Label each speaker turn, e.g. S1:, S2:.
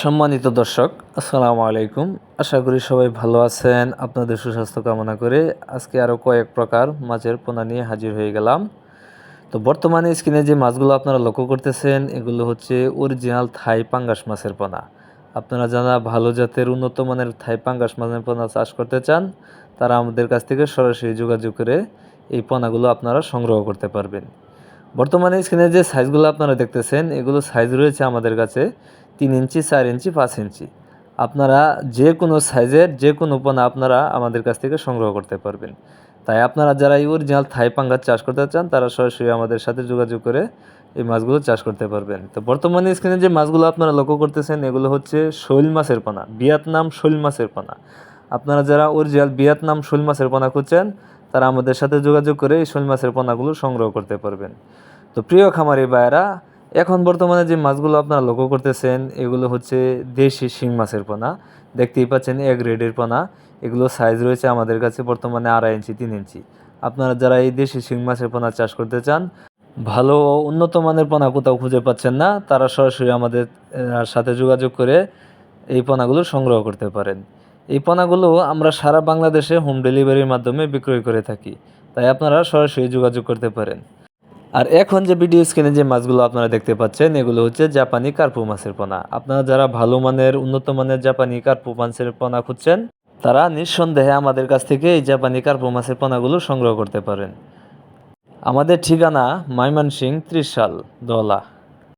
S1: সম্মানিত দর্শক, আসসালামু আলাইকুম। আশা করি সবাই ভালো আছেন। আপনাদের সুস্বাস্থ্য কামনা করে আজকে আরও কয়েক প্রকার মাছের পোনা নিয়ে হাজির হয়ে গেলাম। তো বর্তমানে স্ক্রিনে যে মাছগুলো আপনারা লক্ষ্য করতেছেন, এগুলো হচ্ছে অরিজিনাল থাই পাঙ্গাস মাছের পোনা। আপনারা যারা ভালো জাতের উন্নত মানের থাই পাঙ্গাস মাছের পোনা চাষ করতে চান, তারা আমাদের কাছ থেকে সরাসরি যোগাযোগ করে এই পোনাগুলো আপনারা সংগ্রহ করতে পারবেন। বর্তমানে স্ক্রিনে যে সাইজগুলো আপনারা দেখতেছেন, এগুলো সাইজ রয়েছে আমাদের কাছে তিন ইঞ্চি, চার ইঞ্চি, পাঁচ ইঞ্চি। আপনারা যে কোনো সাইজের যে কোনো পোনা আপনারা আমাদের কাছ থেকে সংগ্রহ করতে পারবেন। তাই আপনারা যারা এই অরিজিনাল থাই পাঙ্গাস চাষ করতে চান, তারা সরাসরি আমাদের সাথে যোগাযোগ করে এই মাছগুলো চাষ করতে পারবেন। তো বর্তমানে স্ক্রিনে যে মাছগুলো আপনারা লক্ষ্য করতেছেন, এগুলো হচ্ছে শৈল মাছের পোনা ভিয়েতনাম শৈল মাছের পোনা। আপনারা যারা অরিজিনাল ভিয়েতনাম শৈল মাছের পোনা খুঁজছেন, তারা আমাদের সাথে যোগাযোগ করে এই শৈল মাছের পোনাগুলো সংগ্রহ করতে পারবেন। তো প্রিয় খামারি ভাইয়েরা এখন বর্তমানে যে মাছগুলো আপনারা লক্ষ্য করতেছেন, এগুলো হচ্ছে দেশি শিং মাছের পোনা। দেখতেই পাচ্ছেন, এক গ্রেডের পোনা। এগুলো সাইজ রয়েছে আমাদের কাছে বর্তমানে আড়াই ইঞ্চি, তিন ইঞ্চি। আপনারা যারা এই দেশি শিং মাছের পোনা চাষ করতে চান, ভালো ও উন্নত মানের পোনা কোথাও খুঁজে পাচ্ছেন না, তারা সরাসরি আমাদের সাথে যোগাযোগ করে এই পোনাগুলো সংগ্রহ করতে পারেন। এই পোনাগুলো আমরা সারা বাংলাদেশে হোম ডেলিভারির মাধ্যমে বিক্রয় করে থাকি। তাই আপনারা সরাসরি যোগাযোগ করতে পারেন। আর এখন যে ভিডিও স্ক্রিনে যে মাছগুলো আপনারা দেখতে পাচ্ছেন, এগুলো হচ্ছে জাপানি কার্পু মাছের পোনা। আপনারা যারা ভালো মানের, উন্নত মানের জাপানি কার্পু মাছের পোনা খুঁজছেন, তারা নিঃসন্দেহে আমাদের কাছ থেকে এই জাপানি কার্পু মাছের পোনাগুলো সংগ্রহ করতে পারেন। আমাদের ঠিকানা মাইমানসিং ত্রিশ সাল দোলা।